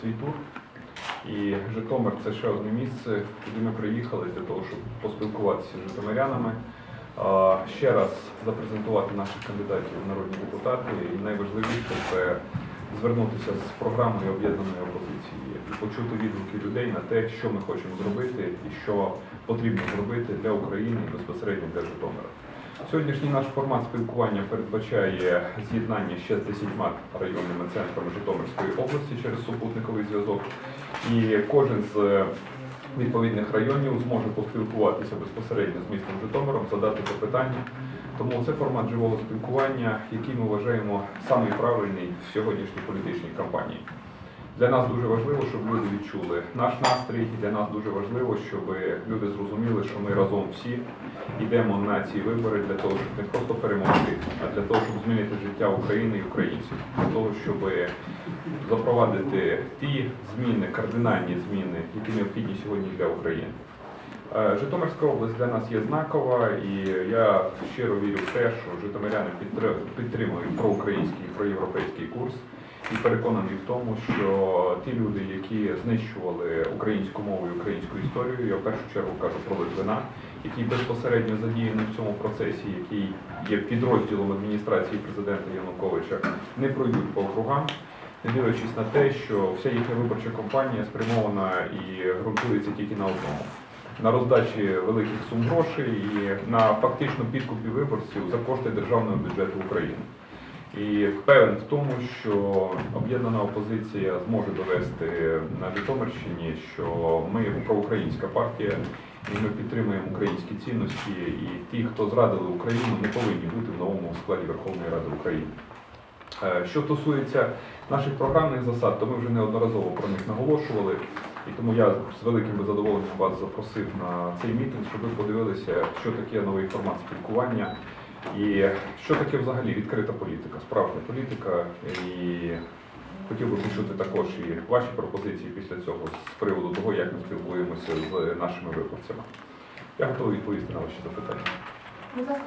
свій тур. І Житомир це ще одне місце, куди ми приїхали для того, щоб поспілкуватися з житомирянами, ще раз запрезентувати наших кандидатів в народні депутати. І найважливіше це звернутися з програмою об'єднаної опозиції і почути відгуки людей на те, що ми хочемо зробити і що потрібно зробити для України і безпосередньо для Житомира. Сьогоднішній наш формат спілкування передбачає з'єднання ще з 10 районними центрами Житомирської області через супутниковий зв'язок. І кожен з відповідних районів зможе поспілкуватися безпосередньо з містом Житомиром, задати запитання. Тому це формат живого спілкування, який ми вважаємо самий в сьогоднішній політичній кампанії. Для нас дуже важливо, щоб люди відчули наш настрій, і для нас дуже важливо, щоб люди зрозуміли, що ми разом всі йдемо на ці вибори для того, щоб не просто перемогти, а для того, щоб змінити життя України і українців, для того, щоб запровадити ті зміни, кардинальні зміни, які необхідні сьогодні для України. Е, Житомирська область для нас є знакова, і я щиро вірю в те, що житомиряни підтримують проукраїнський, і проєвропейський курс. І переконаний в тому, що ті люди, які знищували українську мову і українську історію, я в першу чергу кажу про Литвина, який безпосередньо задіяний в цьому процесі, який є підрозділом адміністрації президента Януковича, не пройдуть по округам, не дивлячись на те, що вся їхня виборча кампанія спрямована і ґрунтується тільки на одному. На роздачі великих сум грошей і на фактично підкупі виборців за кошти державного бюджету України. І певен в тому, що об'єднана опозиція зможе довести на Житомирщині, що ми проукраїнська партія, і ми підтримуємо українські цінності, і ті, хто зрадили Україну, не повинні бути в новому складі Верховної Ради України. Е, Що стосується наших програмних засад, то ми вже неодноразово про них наголошували. І тому я з великим задоволенням вас запросив на цей мітинг, щоб ви подивилися, що таке новий формат спілкування і що таке взагалі відкрита політика, справжня політика. І хотів би почути також і ваші пропозиції після цього з приводу того, як ми спілкуємося з нашими виборцями. Я готовий відповісти на ваші запитання.